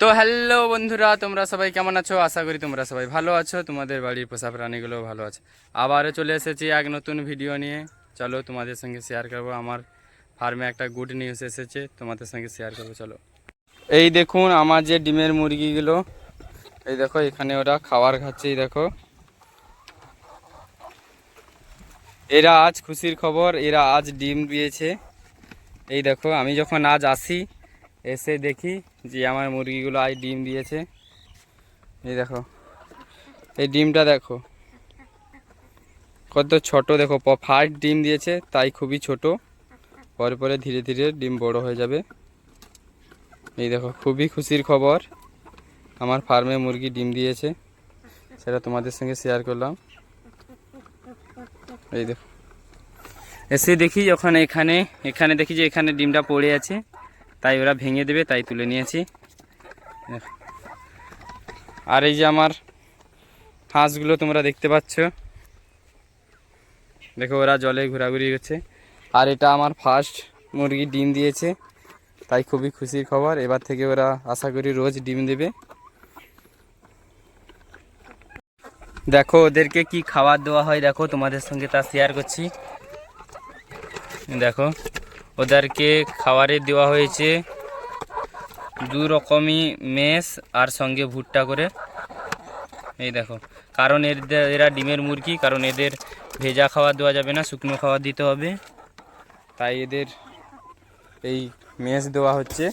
তো হ্যালো বন্ধুরা, তোমরা সবাই কেমন আছো? আশা করি তোমরা সবাই ভালো আছো। তোমাদের বাড়ির পোষা প্রাণীগুলো ভালো আছে। আবারও চলে এসেছি এক নতুন ভিডিও নিয়ে। চলো তোমাদের সঙ্গে শেয়ার করব। আমার ফার্মে একটা গুড নিউজ এসেছে, তোমাদের সঙ্গে শেয়ার করব। চলো। এই দেখুন, আমার যে ডিমের মুরগিগুলো, এই দেখো, এখানে ওরা খাবার খাচ্ছে, এই দেখো। এরা আজ খুশির খবর, এরা আজ ডিম দিয়েছে। এই দেখো, আমি যখন আজ আসি এসে দেখি যে আমার মুরগিগুলো আজ ডিম দিয়েছে। এই দেখো, এই ডিমটা দেখো। কত ছোট, দেখো ফার্স্ট ডিম দিয়েছে, তাই খুবই ছোট। পরে পরে ধীরে ধীরে ডিম বড় হয়ে যাবে। এই দেখো, খুবই খুশির খবর, আমার ফার্মে মুরগি ডিম দিয়েছে। সেটা তোমাদের সঙ্গে শেয়ার করলাম। এই দেখো, এসে দেখি যখন এখানে এখানে দেখি যে এখানে ডিমটা পড়ে আছে। তাই ওরা ভেঙে দেবে, তাই তুলে নিয়েছি। আর এই যে আমার হাঁসগুলো তোমরা দেখতে পাচ্ছ। দেখো, ওরা জলে ঘোরাঘুরি করছে। আর এটা আমার ফার্স্ট মুরগি ডিম দিয়েছে, তাই খুবই খুশির খবর। এবার থেকে ওরা আশা করি রোজ ডিম দেবে। দেখো, ওদেরকে কি খাবার দেওয়া হয়, দেখো, তোমাদের সঙ্গে তা শেয়ার করছি। দেখো। ওদেরকে খাবারে দেওয়া হয়েছে দু রকমই মেস আর সঙ্গে ভুট্টা করে। এই দেখো, কারণ এদের এরা ডিমের মুরগি, কারণ এদের ভেজা খাবার দেওয়া যাবে না, শুকনো খাবার দিতে হবে। তাই এদের এই মেস দেওয়া হচ্ছে।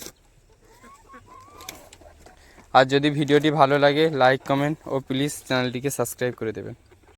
আর যদি ভিডিওটি ভালো লাগে লাইক কমেন্ট ও প্লিজ চ্যানেলটিকে সাবস্ক্রাইব করে দেবেন।